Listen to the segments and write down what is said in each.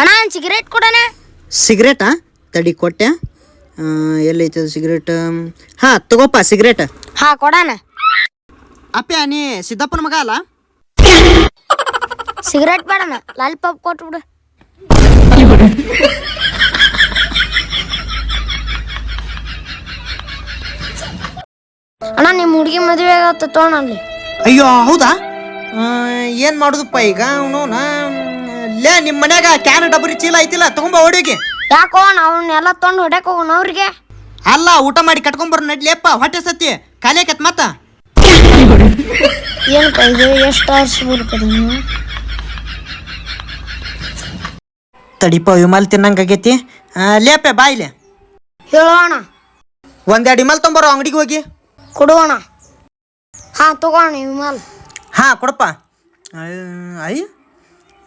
ಅಣ್ಣ ಸಿಗರೇಟ್ ಕೊಡೋಣ? ಸಿಗರೇಟಾ ತಡಿ ಕೊಟ್ಟೆ. ಎಲ್ಲೈತೆ ಸಿಗರೇಟ್ ಹಾ ತಗೋಪ್ಪ ಸಿಗರೇಟ್ ಹಾ ಕೊಡೋಣ. ಅಪ್ಪ ನೀ ಸಿದ್ದಪ್ಪನ ಮಗ ಅಲ್ಲ? ಸಿಗರೇಟ್ ಬೇಡಣ ಲಾಲಿಪಾಪ್ ಕೊಟ್ಬಿಡು. ಅಣ್ಣ ನಿಮ್ಮ ಹುಡುಗಿ ಮದುವೆ ಆಗತ್ತ ತೋಣಲ್ಲಿ ಅಯ್ಯೋ ಹೌದಾ? ಏನು ಮಾಡೋದಪ್ಪ ಈಗ? ಅವನು ಲೇ ನಿಮ್ ಮನ್ಯಾಗ ಕ್ಯಾನ್ ಡಬರಿ ಚೀಲ ಐತಿಲ್ಲ ತಗೊಂಬ ಹೊಡಿಗೆ ಯಾಕೋ ಅವನ್ನೆಲ್ಲ ತೊಂಡು ಹೊಡ್ಯಕ್ ಹೋಗೋಣ ಅವ್ರಿಗೆ? ಅಲ್ಲ ಊಟ ಮಾಡಿ ಕಟ್ಕೊಂಬರ್ ನಡ್ಲಿಯಪ್ಪ ಹೊಟ್ಟೆ ಸತ್ತಿ. ಖಾಲಿ ಕತ್ ಮತ್ತ? ಏನಪ್ಪ ಇದು ಎಷ್ಟು ವರ್ಷ ಬರ್ತದೆ ನೀವು? ತಡಿಪ ವಿಮಲ್ ತಿನ್ನಂಗಾಗೈತಿ ಲೇಪೆ ಬಾಯಿಲೆ ಹೇಳೋಣ. ಒಂದೆರಡು ವಿಮಲ್ ತೊಂಬರೋ ಅಂಗಡಿಗೆ ಹೋಗಿ. ಕೊಡೋಣ. ಹಾ ತಗೋಣ ವಿಮಲ್ ಹಾಂ ಕೊಡಪ್ಪ. ಅಯ್ಯ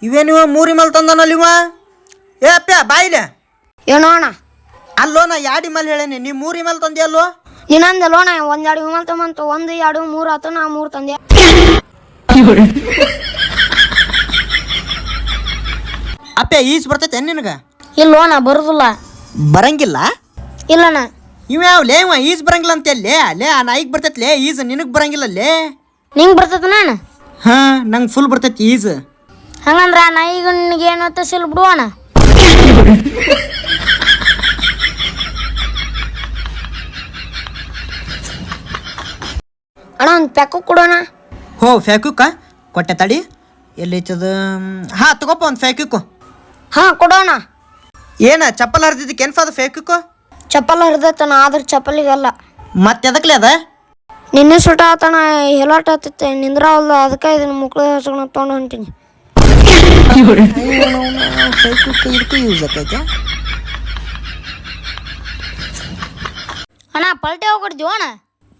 ಇವೇನಿವ ಮೂರಿ ಮೇಲೆ ತಂದನಲ್ಲಿ ಇವ ಏ ಅಪ್ಪ ಬಾಯಿಲೆ ಏನೋ ಅಣ್ಣ? ಅಲ್ಲೋ ನಾ ಯಾಡಿ ಮಲ್ ಹೇಳೇನಿ. ನೀ ಮೂರಿ ಮೇಲೆ ತಂದೆ ಅಲ್ಲೋ? ಲೋಣ ಒಂದ್ ಎರಡು ವಿಮಲ್ ತಗೊಂತ ಒಂದು ಎರಡು ಮೂರು ಆತು ನಾ ಮೂರು ತಂದೆ. ಅಪ್ಪ ಈಸ್ ಬರ್ತೈತೆ ನಿನಗ? ಇಲ್ಲ ಅಣ್ಣ ಬರುದಿಲ್ಲ. ಬರಂಗಿಲ್ಲ? ಇಲ್ಲಣ್ಣ ಇವ ಯಾವ ಲೇ ಈಸ್ ಈಜ್ ಬರಂಗಿಲ್ಲ ಅಂತ ಲೇ ಲೇ ಆ ನಾಯಿಗೆ ಬರ್ತೈತೆ ಲೇ ಈಜ್ ನಿನಗೆ ಬರಂಗಿಲ್ಲ ಲೇ. ನಿಂಗೆ ಬರ್ತೈತೆ ನಾನು ಹಾಂ ನಂಗೆ ಫುಲ್ ಬರ್ತೈತಿ ಈಜ್. ಹಂಗಂದ್ರ ಆ ನಾಯಿಗೆ ಏನು ಏನು ಸಿಲ್ ಬಿಡುವಣ ಅಣ್ಣ ಒಂದು ಪ್ಯಾಕು ಕೊಡೋಣ. ಹೋ ಫ್ಯಾಕ್ಯುಕ್ಕ ಕೊಟ್ಟೆ ತಡಿ. ಎಲ್ಲಿ ಎಲ್ಲೈತದ ಹಾ ತಗೋಪ್ಪ ಒಂದು ಫ್ಯಾಕ್ಯುಕ್ಕು ಹಾ ಕೊಡೋಣ. ಏನ ಚಪ್ಪಲ್ ಹರಿದಿದ್ದಕ್ಕೆ ಅದು ಫ್ಯಾಕ್ಯುಕ್ಕು ಚಪ್ಪಲ್ ಹರಿದೈತಣ ಆದ್ರೆ ಚಪ್ಪಲಿಗಲ್ಲ. ಮತ್ತೆ ಎದಕ್ಲೆ ಅದ? ನಿನ್ನೆ ಸುಟ ಆತಣ ಹೆಲಾಟ ಆತೈತೆ ನಿಂದ್ರಾವಲ್ದು ಅದಕ್ಕೆ ಇದನ್ನ ಮುಕ್ಳು ಹಚ್ಕೊಂಡು ತೊಗೊಂಡು ಹೊಂಟೀನಿ. ಇದಕ್ಕೆ ಯೂಸ್ ಆಕೈತೆ ಅಣ್ಣ ಪಲ್ಟಿ ಹೋಗ್ಬಿಡ್ತೀವಿ ಅಣ್ಣ.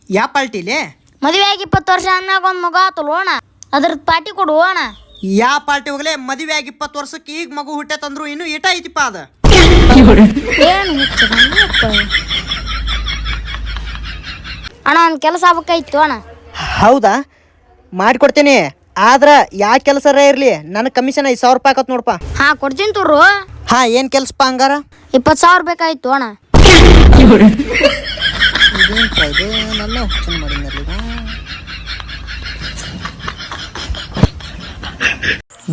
ಯಾ ಪಾಲ್ಟಿಲಿ? ಮದುವೆ ಆಗಿ ಇಪ್ಪತ್ತು ವರ್ಷ ಅನ್ನಾಗ ಒಂದು ಮಗ ಆತಲ್ಲ ಅಣ್ಣ. ಅದ್ರದ್ದು ಪಾರ್ಟಿ ಕೊಡು ಅಣ್ಣ. ಯಾವ ಪಾರ್ಟಿ ಹೋಗ್ಲೆ ಮದುವೆ ಆಗಿ ಇಪ್ಪತ್ತು ವರ್ಷಕ್ಕೆ ಈಗ ಮಗು ಹುಟ್ಟೈತಂದ್ರು ಇನ್ನು ಇಟ ಐತಿಪ್ಪ ಅದ. ಏನು ಅಣ್ಣ ಒಂದು ಕೆಲಸ ಆಗ್ಬೇಕಾಯ್ತು ಅಣ್ಣ. ಹೌದಾ? ಮಾಡಿಕೊಡ್ತೀನಿ. ಆದ್ರೆ ಯಾ ಕೆಲಸರೇ ಇರ್ಲಿ? ನನ್ನ ಕಮಿಷನ್ ಐದು ಸಾವಿರ ರೂಪಾಯಿ ಆಕತ್ ನೋಡಪ್ಪ ಹಾ ಕೊಡ್ತೀನಿ ತೋರು ಹಾ ಏನ್ ಕೆಲ್ಸಪ್ಪ ಹಂಗಾರ? ಇಪ್ಪತ್ತು ಸಾವಿರ ಬೇಕಾಯ್ತು ಅಣ್ಣ.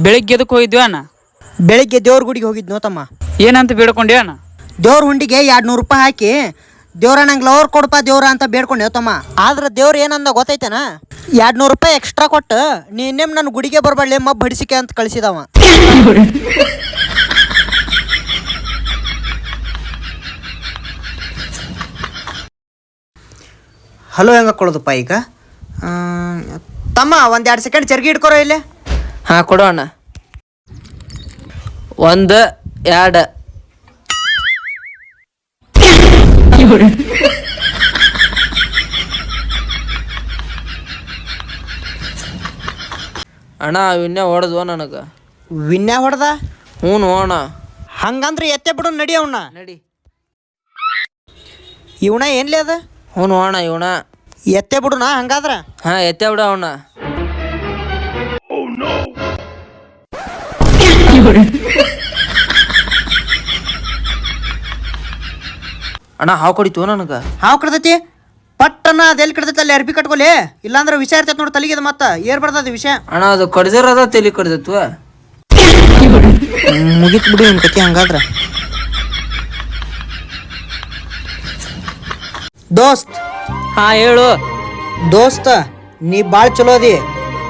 ಬೆಳಿಗ್ಗೆ ಎದಕ್ಕೆ ಹೋಗಿದ್ವಿ ಅಣ್ಣ? ಬೆಳಿಗ್ಗೆ ದೇವ್ರ ಗುಡಿಗೆ ಹೋಗಿದ್ನೋ ತಮ್ಮ. ಏನಂತ ಬೇಡ್ಕೊಂಡಿ ಅಣ್ಣ? ದೇವ್ರ ಹುಂಡಿಗೆ ಎರಡು ನೂರು ರೂಪಾಯಿ ಹಾಕಿ ದೇವ್ರ ನಂಗೆ ಲವರ್ ಕೊಡಪ್ಪ ದೇವ್ರ ಅಂತ ಬೇಡ್ಕೊಂಡೆ ತಮ್ಮ. ಆದ್ರೆ ದೇವ್ರ ಏನಂದ ಗೊತ್ತೈತೆನಾ? ಎರಡು ನೂರು ರೂಪಾಯಿ ಎಕ್ಸ್ಟ್ರಾ ಕೊಟ್ಟು ನೀನೇಮ್ ನನ್ನ ಗುಡಿಗೆ ಬರಬಾಡ್ಲಿ ಮಬ್ಬ ಬಡಿಸಿಕೆ ಅಂತ ಕಳಿಸಿದವ. ಹಲೋ ಹೆಂಗೆ ಕೊಡೋದಪ್ಪ ಈಗ? ತಮ್ಮ ಒಂದು ಎರಡು ಸೆಕೆಂಡ್ ಚರ್ಗಿ ಇಟ್ಕೊರೋ ಇಲ್ಲಿ. ಹಾಂ ಕೊಡೋಣ ಒಂದು ಎರಡು. ಅಣ್ಣ ವಿನ್ಯ ಹೊಡೆದ್ವ ನನಗೆ? ವಿನ್ಯಾ ಹೊಡೆದ? ಹ್ಞೂ ಅಣ್ಣ. ಹಂಗಂದ್ರೆ ಎತ್ತೆ ಬಿಡು ನಡಿ ಅವಣ್ಣ ನಡಿ. ಇವನ ಏನ್ಲಿ ಅದ? ಹ್ಞೂ ಅಣ್ಣ ಇವಣ ಎತ್ತೆ ಬಿಡುನ ಹಂಗಾದ್ರ? ಹಾ ಎತ್ತೆ ಬಿಡು ಅವಣ್ಣ ಅಣ್ಣ ಹಾವು ಕಡಿತು ನನಗೆ? ಹಾವು ಕಡ್ದೈತಿ? ಪಟ್ಟನ ಅದೆಲ್ಲಿ ಕಡ್ದೈತಿ ಅಲ್ಲಿ ಅರ್ಬಿ ಕಟ್ಕೊಲಿ? ಇಲ್ಲಾಂದ್ರೆ ವಿಷಯ ಇರ್ತೈತಿ ನೋಡಿ ತಲೆಗೆ ಮತ್ತ ಏರ್ ಅದು ವಿಷಯ ಅಣ್ಣ ಅದು ಕಡ್ದಿರೋದ ತಲೆ ಕಡ್ದತ್ವ? ಮುಗಿತ್ ಬಿಡಿ ನಿನ್ ಕತಿ ಹಂಗಾದ್ರ. ದೋಸ್ತ್. ಹಾ ಹೇಳು. ದೋಸ್ತ ನೀ ಬಾಳ್ ಚಲೋ ಅದಿ.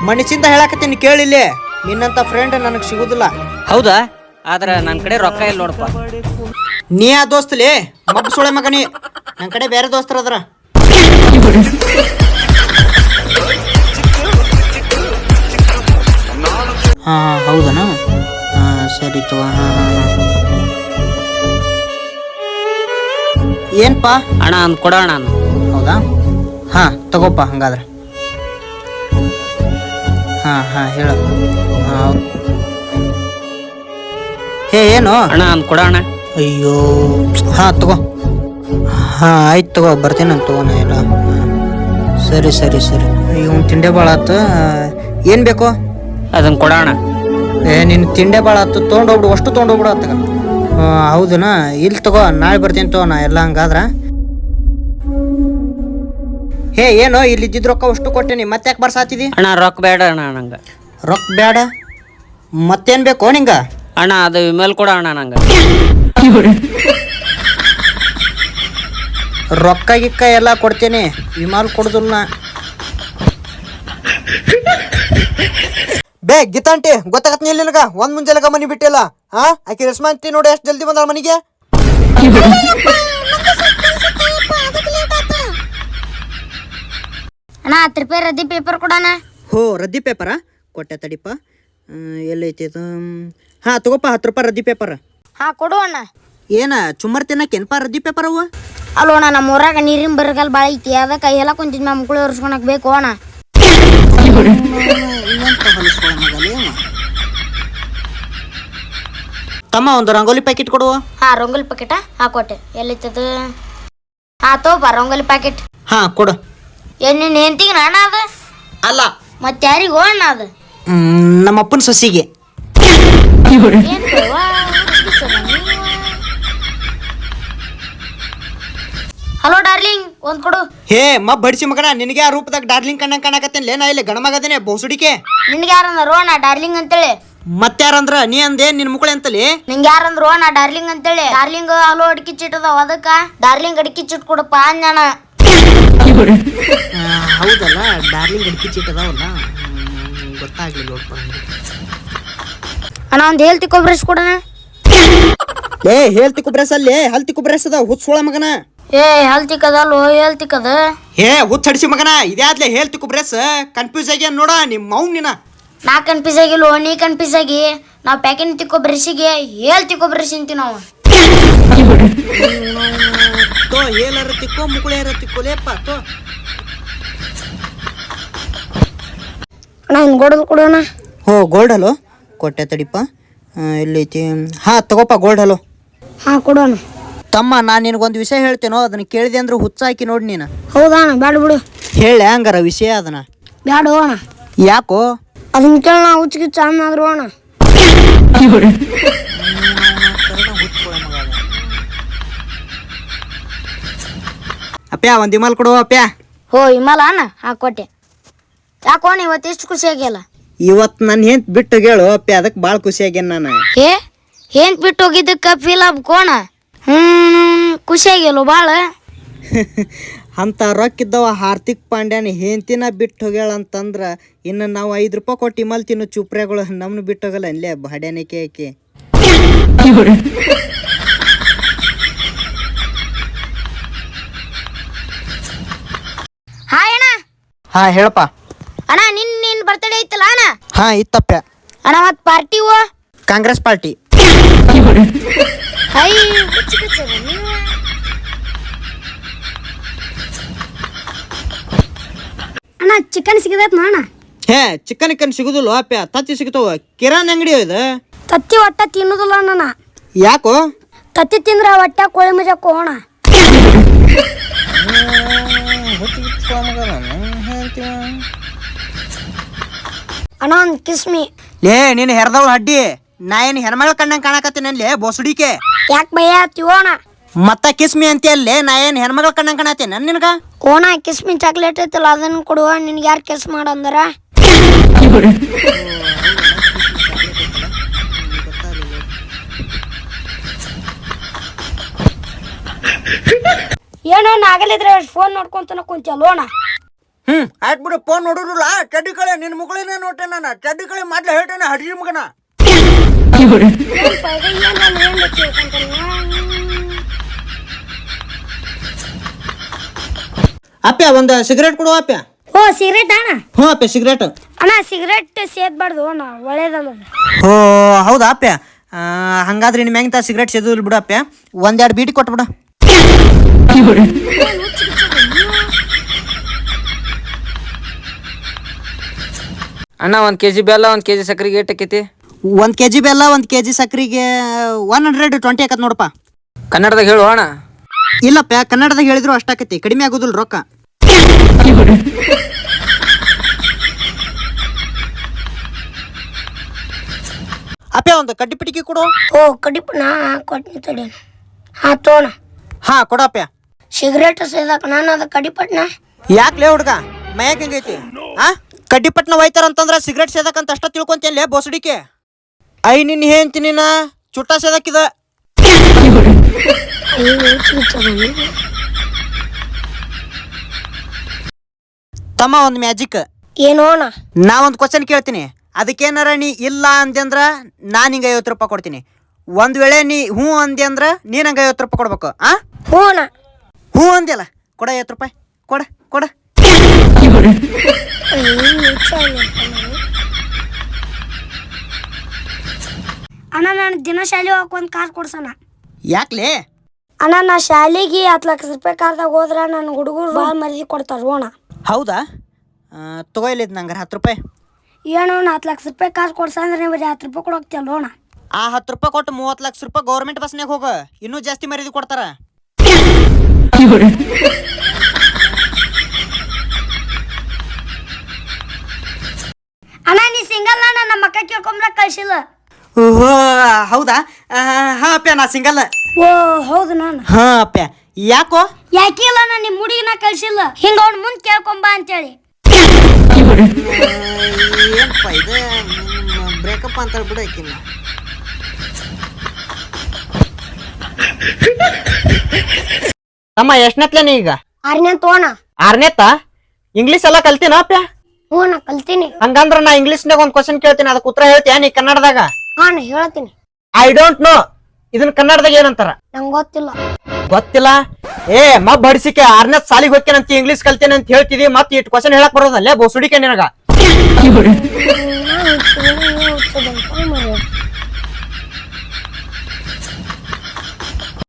ಮನಸ್ಸಿಂದ ಹೇಳಕತ್ತೀನಿ ಕೇಳಿಲ್ಲಿ ನಿನ್ನಂತ ಫ್ರೆಂಡ್ ನನಗೆ ಸಿಗುದಿಲ್ಲ. ಹೌದಾ? ಆದ್ರೆ ನನ್ನ ಕಡೆ ರೊಕ್ಕ ಇಲ್ಲ ನೋಡಪ್ಪ. ನೀ ಆ ದೋಸ್ತಲೇ ಮಬ್ಬ ಸುಳೆ ಮಗನಿ. ನನ್ನ ಕಡೆ ಬೇರೆ ದೋಸ್ತರ ಅದ್ರ. ಹಾಂ ಹೌದನಾ? ಹೌದನ ಸರಿ ತಗೋ ಹಾಂ ಹಾ ಅಣ್ಣ ಅಂದ್ ಕೊಡೋಣ ಹೌದಾ? ಹಾ ತಗೋಪ್ಪ ಹಂಗಾದ್ರೆ. ಹಾ ಹಾ ಹೇಳು. ಹಾಂ ಹೇ ಏನು? ಅಣ್ಣ ಅಂದ್ ಕೊಡೋಣ ಅಯ್ಯೋ. ಹಾ ತಗೋ. ಹಾ ಆಯ್ತು ತಗೋ ಬರ್ತೀನಿ ನಾನು ತಗೋ ನಾ ಎಲ್ಲ. ಸರಿ ಸರಿ ಸರಿ. ಇವ್ನು ತಿಂಡೆ ಭಾಳ ಆತು. ಏನು ಬೇಕು? ಅದನ್ನ ಕೊಡೋಣ. ಏ ನಿನ್ನ ತಿಂಡೆ ಭಾಳ ಆತು ತೊಗೊಂಡೋಗ್ಬಿಡು ಅಷ್ಟು ತೊಗೊಂಡೋಗ್ಬಿಡು ಆತಗ ಹೌದನಾ? ಇಲ್ಲಿ ತಗೋ ನಾಳೆ ಬರ್ತೀನಿ ತಗೋ ನಾ ಎಲ್ಲ ಹಂಗಾದ್ರೆ. ಹೇ ಏನೋ ಇಲ್ಲಿ ಇದ್ದಿದ್ದು ರೊಕ್ಕ ಅಷ್ಟು ಕೊಟ್ಟೇನಿ ಮತ್ತೆ ಯಾಕೆ ಬರ್ಸಾತಿದಿ ಅಣ್ಣ ರೊಕ್ಕ ಬೇಡ ಅಣ್ಣ ನಂಗೆ. ರೊಕ್ಕ ಬೇಡ? ಮತ್ತೇನು ಬೇಕು ನಿಂಗೆ? ಅಣ್ಣ ಅದು ವಿಮೇಲ್ ಕೊಡ ಅಣ್ಣ ನಂಗೆ. ರೊಕ್ಕ ಗಿಕ್ಕ ಎಲ್ಲ ಕೊಡ್ತೇನೆ. ವಿಮಾಲ್ ಕೊಡುದಿಲ್ಲ. ನಾ. ಬೇ ಗೀತಾಂಟಿ ಗೊತ್ತಾಗತ್ ನೀ ನಿನಗ ಒಂದ್ ಮುಂಜಾನೆಗ ಮನಿ ಬಿಟ್ಟಿಲ್ಲ. ಹಾ ಆಕಿ ಅಂತಿ ನೋಡಿ ಎಷ್ಟು ಜಲ್ದಿ ಬಂದಾಳ ಮನಿಗೆ? ಅಣ್ಣ ಹತ್ತು ರೂಪಾಯಿ ರದ್ದಿ ಪೇಪರ್ ಕೊಡಣ. ಹೋ ರದ್ದಿ ಪೇಪರ ಕೊಟ್ಟೆ ತಡಿಪ. ಎಲ್ಲೈತಿ ಇದು ಹಾ ತಗೋಪ ಹತ್ತು ರೂಪಾಯಿ ರದ್ದಿ ಪೇಪರ್ ಹಾ ಕೊಡು ಅಣ್ಣ. ಏನ ಚುಮ್ಮರ್ ಏನಪ್ಪ ರದ್ದಿ ಪೇಪರ್ ಅವ? ಅಲ್ಲೋ ಅಣ್ಣ ನಮ್ಮ ಊರಾಗ ನೀರಿನ ಬರಗಾಲ ಭಾಳ ಐತಿ ಅದಕ್ಕೆ ಎಲ್ಲ ಕುಂತಿದ್ ನಮ್ಮ ಮಕ್ಕಳು ಒರೆಸ್ಕೊಳಕ್ ಬೇಕು ಅಣ್ಣ. ತಮ್ಮ ಒಂದು ರಂಗೋಲಿ ಪ್ಯಾಕೆಟ್ ಕೊಡುವ? ಹಾ ರಂಗೋಲಿ ಪ್ಯಾಕೆಟ್ ಹಾ ಕೊಟ್ಟೆ. ಎಲ್ಲಿತ್ತದ? ಹಾ ತೋಪ ರಂಗೋಲಿ ಪ್ಯಾಕೆಟ್ ಹಾ ಕೊಡು. ಏನ್ ನಿನ್ನ ಹೆಂಡತಿಗೆ ಅಣ್ಣ ಅದು? ಅಲ್ಲ. ಮತ್ತೆ ಯಾರಿಗೋ ಅಣ್ಣ ಅದು? ನಮ್ಮ ಅಪ್ಪನ ಸೊಸಿಗೆ. ಏನ್ ಹಲೋ ಡಾರ್ಲಿಂಗ್ ಒಂದ್ ಕೊಡು. ಹೇ ಮ ಬಡಿಸಿ ಮಗನ ನಿನಗೆ ಆ ರೂಪದಾಗ ಡಾರ್ಲಿಂಗ್ ಕಣ್ಣ ಕಾಣಕತ್ತೇನ್ಲೇ? ನಾ ಇಲ್ಲಿ ಗಣಮಗದೇನೆ ಬಹುಸುಡಿಕೆ. ನಿನ್ಗೆ ಯಾರಂದ್ರ ರೋಣ ಡಾರ್ಲಿಂಗ್ ಅಂತೇಳಿ. ಮತ್ತಾರಂದ್ರ ನೀ ಅಂದೆ ನಿನ್ ಮುಕ್ಕಳೆ ಅಂತಲಿ? ನಿಂಗೆ ಯಾರಂದ್ರ ರೋಣ ಡಾರ್ಲಿಂಗ್ ಅಂತೇಳಿ. ಡಾರ್ಲಿಂಗ್ ಹಲೋ ಅಡಿಕೆ ಚಿಟ್ಟದ ಅದಕ್ಕ. ಡಾರ್ಲಿಂಗ್ ಅಡಿಕೆ ಚಿಟ್ ಕೊಡಪ್ಪ ಅಂಜಣ ಹೌದಲ್ಲ ಡಾರ್ಲಿಂಗ್ ಅಡಿಕೆ ಚೀಟ್ ಅದಾವಲ್ಲ ಗೊತ್ತಾಗ್ಲಿಲ್ಲ ನೋಡ್ಪ ಅಣ್ಣ ಒಂದು ಹೇಳ್ತಿ ಕೊಬ್ರಸ್ ಕೊಡಣ ಏ ಹೇಳ್ತಿ ಕುಬ್ರೆಸ್ ಅಲ್ಲಿ? ಹಲ್ತಿ ಕುಬ್ರೆಸ್ ಅದ ಹುಚ್ಚೋಳ ಮಗನ. ಏ ಹೇಳ್ತಿಕದಲ್ಲೋ ಹೇಳ್ತಿಕ್ಕದ ಹೇ ಹುಚ್ಚಡಿಸಿ ಮಗನ ಇದ್ಯಾದ್ಲೆ ಹೇಳ್ತಿ ಬ್ರೆಸ್? ಕನ್ಫ್ಯೂಸ್ ಆಗಿ ನೋಡ ನಿಮ್ಮ ಮೌನ್ ನಿನ? ನಾ ಕನ್ಫ್ಯೂಸ್ ಆಗಿಲ್ಲ ನೀ ಕನ್ಫ್ಯೂಸ್ ಆಗಿ? ನಾ ಪ್ಯಾಕೆಟ್ ತಿಕ್ಕೋ ಬ್ರಷಿಗೆ ಹೇಳ್ ತಿಕ್ಕೋ ಬ್ರಷ್ ಅಂತೀವಿ ನಾವು. ತೋ ಏಲಾರ ತಿಕ್ಕೋ ಮುಕುಳೇರ ತಿಕ್ಕೋ ಲೇಪ ತೋ. ಅಣ್ಣ ಒಂದು ಗೋಡಲ್ ಕೊಡೋಣ ಹೋ ಗೋಲ್ಡ್ ಹಲೋ ಕೊಟ್ಟೆ ತಡಿಪ್ಪ ಎಲ್ಲೈತಿ ಹಾ ತಗೋಪ್ಪ ಗೋಲ್ಡ್ ಹಲೋ ಹಾ ಕೊಡೋಣ ತಮ್ಮ ನಾನು ನಿನಗೊಂದು ವಿಷಯ ಹೇಳ್ತೇನೋ ಅದನ್ನ ಕೇಳಿದೆ ಅಂದ್ರೆ ಹುಚ್ಚಾಕಿ ನೋಡಿ ನೀನು. ಹೌದಾ ಅಣ್ಣ ಬ್ಯಾಡ ಬಿಡು. ಹೇಳ ಹಂಗಾರ ವಿಷಯ ಅದನ್ನ. ಬ್ಯಾಡ ಅಣ್ಣ ಯಾಕೋ? ಅದನ್ನ ಕೇಳೋಣ ನಾ ಹುಚ್ಚಿಗಿಚ್ಚ ಅನ್ನಾದ್ರು ಅಣ್ಣ ಅಪ್ಪ್ಯಾ ಒಂದು ಇಮಾಲ್ ಕೊಡು ಅಪ್ಪ್ಯಾ ಹೋ ಇಮಾಲ ಅಣ್ಣ ಹಾ ಕೊಟ್ಟೆ. ಯಾಕೋ ಇವತ್ತು ಎಷ್ಟು ಖುಷಿ ಆಗಿಲ್ಲ ಇವತ್ತು ನನ್ನ ಹೆಂತ್ ಬಿಟ್ಟು ಹೇಳು ಅಪ್ಪ್ಯಾ ಅದಕ್ಕೆ ಭಾಳ ಖುಷಿ ಆಗ್ಯಾನ ನಾನು. ಏ ಏನ್ ಬಿಟ್ಟು ಹೋಗಿದ್ದಕ್ಕೆ ಫೀಲ್ ಆಗ್ಕೋಣ ಹ್ಮ್ ಖುಷಿ ಆಗಿಲ್ಲ ಭಾಳ ಅಂತ ರೊಕ್ಕಿದ್ದವ ಹಾರ್ದಿಕ್ ಪಾಂಡ್ಯನ ಹೆಂತಿನ ಬಿಟ್ಟು ಹೋಗ್ಯಾಳ ಅಂತಂದ್ರ ಇನ್ನು ನಾವು ಐದು ರೂಪಾಯಿ ಕೊಟ್ಟು ಇಮಲ್ ತಿನ್ನು ಚುಪ್ರೆಗಳು ನಮ್ನ ಬಿಟ್ಟು ಹೋಗಲ್ಲ ಅಲ್ಲೇ ಬಾಡ್ಯಾನಿಕೆ ಆಕೆ. ಹಾಯ್ ಅಣ್ಣ. ಹಾ ಹೇಳಪ್ಪ. ಅಣ್ಣ ನಿನ್ ನಿನ್ ಬರ್ತಡೇ ಐತಲ್ಲ ಅಣ್ಣ? ಹಾ ಇತ್ತಪ್ಪ. ಅಣ್ಣ ಮತ್ ಪಾರ್ಟಿ ಓ ಕಾಂಗ್ರೆಸ್ ಪಾರ್ಟಿ ಹೈ ಹುಚ್ಚಿಗಿಚ್ಚದ ನೀವು ಅಣ್ಣ ಚಿಕನ್ ಸಿಗದತ್ ಅಣ್ಣ ಹೇ ಚಿಕನ್ ಕನ್ ಸಿಗುದಿಲ್ಲ ಅಪ್ಪ? ತತ್ತಿ ಸಿಗ್ತಾವ. ಕಿರಾಣಿ ಅಂಗಡಿ ಇದು? ತತ್ತಿ ಒಟ್ಟ ತಿನ್ನುದಿಲ್ಲ ಅಣ್ಣ ಯಾಕೋ? ತತ್ತಿ ತಿಂದ್ರೆ ಹೊಟ್ಟೆ ಕೋಳಿ ಮಜ ಕೋಣ. ಅಣ್ಣ ಒಂದು ಕಿಸ್ಮಿ ಲೇ ನೀನು ಹೆರ್ದವಳು ಹಡ್ಡಿ. ನಾ ಏನು ಹೆಣ್ಮಗಳ ಕಣ್ಣಂಗೆ ಕಾಣಕತ್ತೀನಿ ಅಲ್ಲೇ ಬೋಸುಡಿಕೆ. ಯಾಕೆ ಭಯ ತಿವೋಣ ಮತ್ತ ಕಿಸ್ಮಿ ಅಂತೇಳಿ ನಾ ಏನ್ ಹೆಣ್ಮಗಳ ಕಣ್ಣಂಗ್ ಕಣತಿ ನನ್ ನಿನಗ? ಓಣ ಕಿಸ್ಮಿ ಚಾಕ್ಲೇಟ್ ಐತಲ್ಲ ಅದನ್ನ ಕೊಡುವ ನಿನ್ಗೆ ಯಾರು ಕೆಲಸ ಮಾಡಂದ್ರ? ಏನೋ ಆಗಲಿದ್ರೆ ಫೋನ್ ನೋಡ್ಕೊಂತನ ಕುಂತಲ್ಲೋಣ ಹ್ಮ್ ಆಯ್ತು ಬಿಡು ಫೋನ್ ನೋಡುದಿಲ್ಲ. ಚಡ್ಡಿ ಕಳೆ ನಿನ್ ಮುಗಳೇನೆ ನೋಟೆ ನಾನು. ಚಡ್ಡಿ ಕಳೆ ಮಾಡ್ಲೇ ಹೇಳ್ತೇನೆ ಹಡ್ರಿ ಮಗನ. ಅಪ್ಪ ಒಂದು ಸಿಗರೇಟ್ ಕೊಡು ಅಪ್ಪ ಓ ಸಿಗರೇಟ್ ಅಣ್ಣ? ಹ್ಞೂ ಅಪ್ಪ ಸಿಗರೇಟ್ ಅಣ್ಣ ಸಿಗರೇಟ್ ಸೇದ್ಬಾರ್ದು ಅಣ್ಣ ಒಳ್ಳೇದಲ್ಲ ಓ ಹೌದಾ ಅಪ್ಪ ಆ, ಹಂಗಾದ್ರೆ ನಿಮ್ಮ ಹೆಂಗೆ ಸಿಗರೇಟ್ ಸೇದಿಲ್ಲ ಬಿಡು ಅಪ್ಪ ಒಂದೆರಡು ಬೀಟಿ ಕೊಟ್ಬಿಡು ಅಣ್ಣ ಕೆ ಕೆಜಿ ಬೆಲ್ಲ ಒಂದು ಕೆ ಜಿ ಸಕ್ಕರೆಗೆ ಏಟ್ ಆಕೈತಿ? ಒಂದು ಕೆ ಜಿ ಬೆಲ್ಲ ಒಂದು ಕೆ ಜಿ ಸಕ್ರಿಗೆ ಒನ್ ಹಂಡ್ರೆಡ್ ಟ್ವೆಂಟಿ ಆಕತ್ ನೋಡಪ್ಪ. ಕನ್ನಡದಾಗ ಹೇಳು ಅಣ್ಣ. ಇಲ್ಲಪ್ಪ ಕನ್ನಡದಾಗ ಹೇಳಿದ್ರು ಅಷ್ಟಾಕತಿ ಕಡಿಮೆ ಆಗೋದಿಲ್ಲ ರೊಕ್ಕ. ಅಪ್ಪ ಒಂದು ಕಡ್ಡಿ ಪಿಟಿಕಿ ಕೊಡು. ಓ ಕಡಿಪ ನಾ ಕೊಟ್ಟಿನಿ ತಡಿ. ಹಾಂ ತೋಣ. ಹಾ ಕೊಡಪ್ಪ ಸಿಗರೇಟ್ ಸೇದಕ್ ನಾನು ಅದ ಕಡಿಪಟ್ನ ಯಾಕ್ಲೇ ಹುಡ್ಗ? ಮೈಯಾಗ ಹೆಂಗೈತಿ ಹಾ? ಕಡ್ಡಿ ಪಟ್ನ ಒಯ್ತಾರ ಅಂತಂದ್ರ ಸಿಗರೇಟ್ ಸೇದಕಂತ ಅಷ್ಟ ತಿಳ್ಕೊಂತೇನ್ಲೇ ಬೋಸಡಿಕೆ? ಐ ನಿನ್ ಹೇಳ್ತೀನಿ ನೀನ ಚುಟ್ಟ ಸೇದಕ್ಕಿದ ತಮ್ಮ ಒಂದು ಮ್ಯಾಜಿಕ್. ಏನೋ ನಾ ಒಂದು ಕ್ವಶನ್ ಕೇಳ್ತೀನಿ. ಅದಕ್ಕೇನಾರ ನೀ ಇಲ್ಲ ಅಂದೆ ಅಂದ್ರ ನಾನು ಹಿಂಗೆ ಐವತ್ತು ರೂಪಾಯಿ ಕೊಡ್ತೀನಿ. ಒಂದ್ ವೇಳೆ ನೀ ಹ್ಞೂ ಅಂದೆ ಅಂದ್ರ ನೀನ್ ಹಂಗೆ ಐವತ್ತು ರೂಪಾಯಿ ಕೊಡ್ಬೇಕು ಆ? ಅಣ್ಣ. ಹ್ಞೂ ಅಂದ್ಯಲ್ಲ ಕೊಡ ಐವತ್ತು ರೂಪಾಯಿ ಕೊಡ ಕೊಡ. ಅಣ್ಣ ನಾನು ದಿನ ಶಾಲೆ ಹೋಗಕ್ಕೆ ಒಂದು ಕಾರ್ ಕೊಡ್ಸಣ. ಯಾಕ್ಲೇ? ಅಣ್ಣ ನಾ ಶಾಲೆಗೆ ಹತ್ತು ಲಕ್ಷ ರೂಪಾಯಿ ಕಾರ್ದಾಗ ಹೋದ್ರೆ ನನ್ನ ಹುಡುಗರು ಭಾಳ ಮರ್ಯಾದೆ ಕೊಡ್ತಾರ ಅಣ್ಣ ಹೌದಾ? ತಗೋ ಇಲ್ಲಿದ್ ನಂಗಾರ ಹತ್ತು ರೂಪಾಯಿ. ಏನು ಹತ್ತು ಲಕ್ಷ ರೂಪಾಯಿ ಕಾಸು ಕೊಡ್ಸಂದ್ರೆ ನೀವು ಹತ್ತು ರೂಪಾಯಿ ಕೊಡೋಗ್ತಿಯಲ್ಲ ಲೋಣ ಆ ಹತ್ತು ರೂಪಾಯಿ ಕೊಟ್ಟು ಮೂವತ್ತು ಲಕ್ಷ ರೂಪಾಯಿ ಗೌರ್ಮೆಂಟ್ ಬಸ್ನಾಗ ಹೋಗ. ಇನ್ನೂ ಜಾಸ್ತಿ ಮರ್ಯಾದೆ ಕೊಡ್ತಾರ. ಅಣ್ಣ ನೀ ಸಿಂಗಲ್ ಅಣ್ಣ ನಮ್ಮ ಅಕ್ಕ ಕೇಳ್ಕೊಂಬ್ರ ಕಳ್ಸಿಲ್ಲ. ಓಹೋ ಹೌದಾ? ಹಾ ಅಪ್ಪ ನಾ ಸಿಂಗಲ್ ಓ ಹೌದು ನಾನು. ಹಾ ಅಪ್ಪ. ಯಾಕೋ? ಯಾಕಿಲ್ಲ ನಾನು ನಿಮ್ಮ ಹುಡುಗಿನ ಕಳ್ಸಿಲ್ಲ. ಹಿಂಗ ಅವ್ನ ಮುಂದೆ ಕೇಳ್ಕೊಂಬ ಅಂತೇಳಿ. ಏನಪ್ಪ ಇದು? ಬ್ರೇಕಪ್ ಅಂತ ಬಿಡು ಆಕಿನ ತಮ್ಮ ಎಷ್ಟನೇತ್ಲೆ ನೀ ಈಗ? ಆರನೇ ತೋಣ ಆರನೇತ? ಇಂಗ್ಲಿಷ್ ಎಲ್ಲ ಕಲ್ತೀನ ಅಪ್ಪ? ಹ್ಞೂ ನಾ ಕಲ್ತೀನಿ. ಹಂಗಂದ್ರ ನಾ ಇಂಗ್ಲೀಷ್ನಾಗ ಒಂದ್ ಕ್ವಶನ್ ಕೇಳ್ತೀನಿ ಅದಕ್ಕೆ ಉತ್ತರ ಹೇಳ್ತೀಯ ನೀ ಕನ್ನಡದಾಗ? ಹಾ ನಾ ಹೇಳ್ತೀನಿ. ಐ ಡೋಂಟ್ ನೋ ಇದನ್ನ ಕನ್ನಡದಾಗ ಏನಂತಾರ? ನಂಗೆ ಗೊತ್ತಿಲ್ಲ. ಗೊತ್ತಿಲ್ಲ? ಏ ಮಬ್ ಬಡಿಸಿಕೆ ಆರ್ನೇ ಸಾಲಿಗೆ ಹೋಗ್ತೇನಂತ ಇಂಗ್ಲೀಷ್ ಕಲ್ತೇನೆ ಅಂತ ಹೇಳ್ತಿದಿ ಮತ್ತೆ ಇಟ್ ಕ್ವಶನ್ ಹೇಳಕ್ ಬರೋದಲ್ಲೇ ಬೋಸುಡಿಕೆ ನಿನಗ? ನಾನು